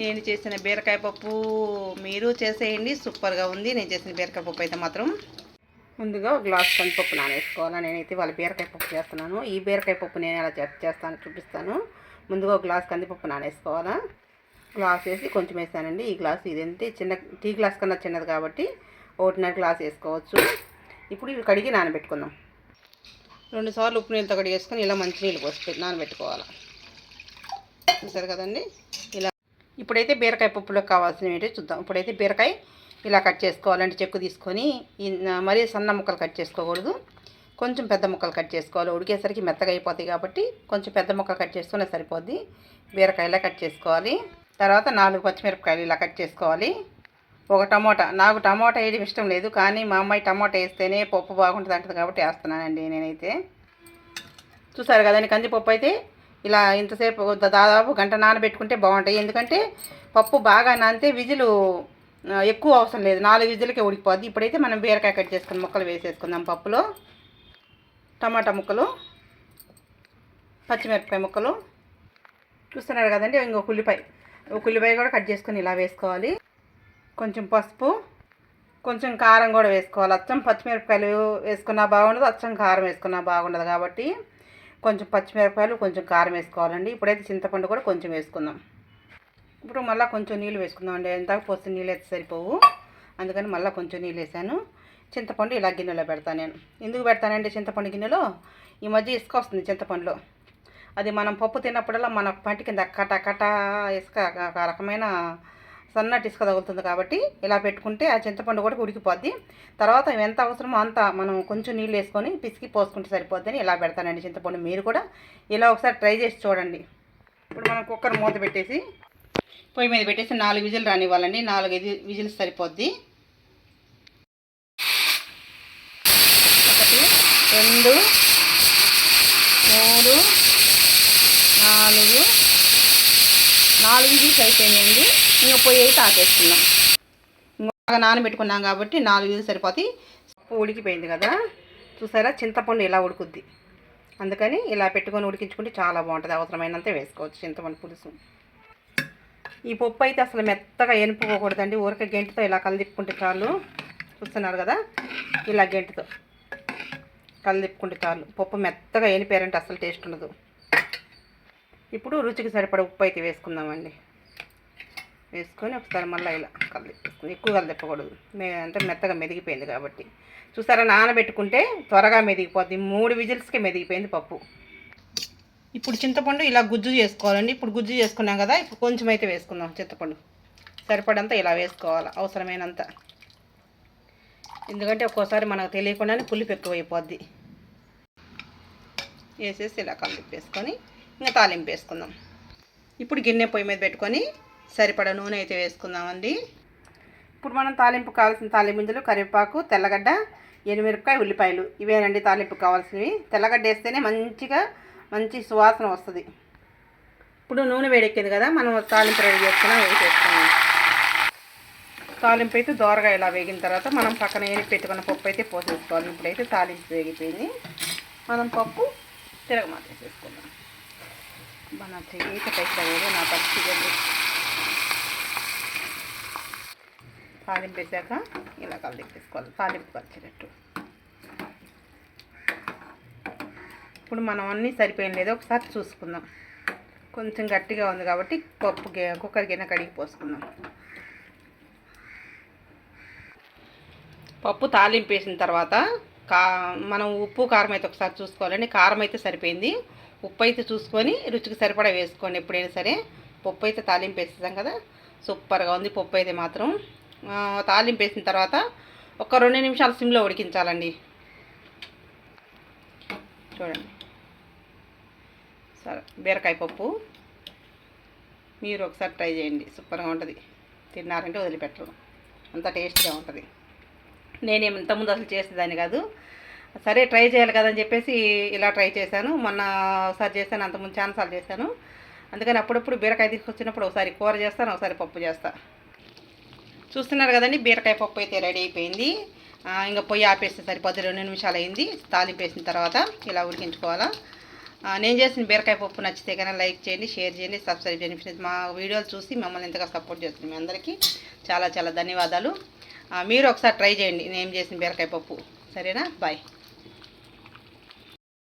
నేను చేసిన బీరకాయ పప్పు మీరు చేసేయండి సూపర్గా ఉంది. నేను చేసిన బీరకాయ పప్పు అయితే మాత్రం ముందుగా గ్లాస్ కందిపప్పు నానేసుకోవాలి. నేనైతే వాళ్ళ బీరకాయ పప్పు చేస్తున్నాను. ఈ బీరకాయ పప్పు నేను ఎలా చేస్తాను చూపిస్తాను. ముందుగా గ్లాస్ కందిపప్పు నానేసుకోవాలా. గ్లాస్ వేసి కొంచెం వేసానండి. ఈ గ్లాస్ ఇదంతే చిన్న టీ గ్లాస్ కన్నా చిన్నది కాబట్టి ఒకటిన్నర గ్లాస్ వేసుకోవచ్చు. ఇప్పుడు ఇవి కడిగి నానబెట్టుకుందాం. రెండు సార్లు ఉప్పు నీళ్ళతో కడిగేసుకొని ఇలా మంచి నీళ్ళు పోసి నానబెట్టుకోవాలి. చూసారు కదండి? ఇప్పుడైతే బీరకాయ పప్పులోకి కావాల్సినవి ఏంటో చూద్దాం. ఇప్పుడైతే బీరకాయ ఇలా కట్ చేసుకోవాలంటే చెక్కు తీసుకొని మరీ సన్న ముక్కలు కట్ చేసుకోకూడదు. కొంచెం పెద్ద ముక్కలు కట్ చేసుకోవాలి. ఉడికేసరికి మెత్తగా అయిపోతాయి కాబట్టి కొంచెం పెద్ద ముక్కలు కట్ చేసుకునే సరిపోద్ది. బీరకాయలా కట్ చేసుకోవాలి. తర్వాత నాలుగు పచ్చిమిరపకాయలు ఇలా కట్ చేసుకోవాలి. ఒక టమోటా నాకు టమోటా వేయడం ఇష్టం లేదు కానీ మా అమ్మాయి టమోటా వేస్తేనే పప్పు బాగుంటుంది అంటుంది కాబట్టి వేస్తున్నానండి నేనైతే. చూసారు కదండి కందిపప్పు అయితే ఇలా ఇంతసేపు దాదాపు గంట నానబెట్టుకుంటే బాగుంటాయి. ఎందుకంటే పప్పు బాగా నానితే విజులు ఎక్కువ అవసరం లేదు. నాలుగు విజులకే ఉడికిపోద్ది. ఇప్పుడైతే మనం బీరకాయ కట్ చేసుకుని ముక్కలు వేసేసుకుందాం పప్పులో. టమాటా ముక్కలు పచ్చిమిరపకాయ ముక్కలు. చూస్తున్నారు కదండి ఇంకొక ఉల్లిపాయ. ఒక ఉల్లిపాయ కూడా కట్ చేసుకొని ఇలా వేసుకోవాలి. కొంచెం పసుపు కొంచెం కారం కూడా వేసుకోవాలి. అచ్చం పచ్చిమిరపకాయలు వేసుకున్నా బాగుండదు అచ్చం కారం వేసుకున్నా బాగుండదు కాబట్టి కొంచెం పచ్చిమిరపకాయలు కొంచెం కారం వేసుకోవాలండి. ఇప్పుడైతే చింతపండు కూడా కొంచెం వేసుకుందాం. ఇప్పుడు మళ్ళీ కొంచెం నీళ్ళు వేసుకుందాం అండి ఎంత పోస్తే నీళ్ళు అయితే సరిపోవు. అందుకని మళ్ళీ కొంచెం నీళ్ళు వేసాను. చింతపండు ఇలా గిన్నెలో పెడతాను నేను. ఎందుకు పెడతానండి చింతపండు గిన్నెలో? ఈ మధ్య ఇసుక వస్తుంది చింతపండులో. అది మనం పప్పు తిన్నప్పుడల్లా మన పంటి కింద కట కట ఇసుక ఒక రకమైన సన్నటి ఇసుక తగులుతుంది కాబట్టి ఇలా పెట్టుకుంటే ఆ చింతపండు కూడా ఉడికిపోద్ది. తర్వాత ఎంత అవసరమో అంత మనం కొంచెం నీళ్ళు వేసుకొని పిసికి పోసుకుంటే సరిపోద్దని ఇలా పెడతానండి చింతపండు. మీరు కూడా ఇలా ఒకసారి ట్రై చేసి చూడండి. ఇప్పుడు మనం కుక్కర్ మూత పెట్టేసి పొయ్యి మీద పెట్టేసి నాలుగు విజిల్ రానివ్వాలండి. నాలుగు ఐదు విజిల్స్ సరిపోద్ది. ఒకటి రెండు మూడు నాలుగు నాలుగు విజిల్స్ అయిపోయినాయండి. ఇంకా పొయ్యి అయితే ఆకేస్తున్నాం బాగా నానబెట్టుకున్నాం కాబట్టి నాలుగు విజిల్స్ సరిపోతాయి. పప్పు ఉడికిపోయింది కదా. చూసారా? చింతపండు ఇలా ఉడుకుద్ది. అందుకని ఇలా పెట్టుకొని ఉడికించుకుంటే చాలా బాగుంటుంది. అవసరమైనంత వేసుకోవచ్చు. చింతపండు పులుసు. ఈ పప్పు అయితే అసలు మెత్తగా ఎనుపుకోకూడదండి ఊరికే గెంటితో ఇలా కలిదిప్పుకుంటే చాలు. చూస్తున్నారు కదా? ఇలా గెంటితో కలిదిప్పుకుంటే చాలు. పప్పు మెత్తగా ఎనిపారంటే అసలు టేస్ట్ ఉండదు. ఇప్పుడు రుచికి సరిపడ ఉప్పు అయితే వేసుకుందామండి. వేసుకొని ఒకసారి మళ్ళీ ఇలా కలిదిప్పుకొని ఎక్కువ కలిదిప్పకూడదు అంతా మెత్తగా మెదిగిపోయింది కాబట్టి. చూసారా నానబెట్టుకుంటే త్వరగా మెదిగిపోద్ది. మూడు విజిల్స్కే మెదిగిపోయింది పప్పు. ఇప్పుడు చింతపండు ఇలా గుజ్జు చేసుకోవాలండి. ఇప్పుడు గుజ్జు చేసుకున్నాం కదా ఇప్పుడు కొంచెం అయితే వేసుకుందాం చింతపండు. సరిపడంతా ఇలా వేసుకోవాలి అవసరమైనంత. ఎందుకంటే ఒక్కోసారి మనకు తెలియకుండానే పులిపు ఎక్కువ అయిపోద్ది వేసేసి ఇలా కలిపి వేసుకొని ఇంకా తాలింపు వేసుకుందాం. ఇప్పుడు గిన్నె పొయ్యి మీద పెట్టుకొని సరిపడా నూనె అయితే వేసుకుందామండి. ఇప్పుడు మనం తాలింపు కావాల్సిన తాలింపుింజలు కరివేపాకు తెల్లగడ్డ ఎనిమిరపకాయ ఉల్లిపాయలు ఇవేనండి తాలింపు కావాల్సినవి. తెల్లగడ్డ వేస్తేనే మంచిగా మంచి సువాసన వస్తుంది. ఇప్పుడు నూనె వేడెక్కింది కదా మనం తాలింపు రెడీ చేసుకున్నా వేసేసుకున్నాం తాలింపు అయితే దోరగా ఇలా వేగిన తర్వాత మనం పక్కన ఏని పెట్టుకున్న పప్పు అయితే పోసేసుకోవాలి. ఇప్పుడైతే తాలింపు వేగిపోయింది. మనం పప్పు తిరగమాత వేసేసుకుందాం. మన చేత పెట్టలేదు నా పచ్చి తాలింపు వేసాక ఇలా కలిపేసుకోవాలి తాలింపు కలిసేటట్టు ఇప్పుడు మనం అన్నీ సరిపోయిన లేదో ఒకసారి చూసుకుందాం. కొంచెం గట్టిగా ఉంది కాబట్టి పప్పు కుక్కర్ గిన్నె కడిగి పోసుకుందాం. పప్పు తాలింపు వేసిన తర్వాత కా మనం ఉప్పు కారం అయితే ఒకసారి చూసుకోవాలండి. కారం అయితే సరిపోయింది. ఉప్పు అయితే చూసుకొని రుచికి సరిపడా వేసుకోండి ఎప్పుడైనా సరే. పప్పు అయితే తాలింపు వేసేసాం కదా. సూపర్గా ఉంది పప్పు అయితే మాత్రం తాలింపు వేసిన తర్వాత ఒక రెండు నిమిషాలు సిమ్లో ఉడికించాలండి. చూడండి. సరే బీరకాయ పప్పు. మీరు ఒకసారి ట్రై చేయండి. సూపర్గా ఉంటుంది. తిన్నారంటే వదిలిపెట్టరు. అంత టేస్ట్గా ఉంటుంది. నేనేం ఇంతకుముందు అసలు చేసేదాన్ని కాదు. సరే ట్రై చేయాలి కదని చెప్పేసి ఇలా ట్రై చేశాను. మొన్న ఒకసారి చేశాను అంతకుముందు ఛాన్సాలు చేశాను. అందుకని అప్పుడప్పుడు బీరకాయ తీసుకొచ్చినప్పుడు ఒకసారి కూర చేస్తాను ఒకసారి పప్పు చేస్తా. చూస్తున్నారు కదండి బీరకాయ పప్పు అయితే రెడీ అయిపోయింది. ఇంకా పొయ్యి ఆపేస్తే సరిపోద్ది రెండు నిమిషాలు అయింది. తాలింపు వేసిన తర్వాత ఇలా ఉడికించుకోవాలా. నేను చేసిన బీరకాయ పప్పు నచ్చితే కనుక లైక్ చేయండి షేర్ చేయండి సబ్స్క్రైబ్ చేయండి. ఫ్రెండ్స్ మా వీడియోలు చూసి మమ్మల్ని ఎంతగా సపోర్ట్ చేస్తుంది మీ అందరికీ చాలా చాలా ధన్యవాదాలు. మీరు ఒకసారి ట్రై చేయండి నేను చేసిన బీరకాయ పప్పు. సరేనా? బాయ్.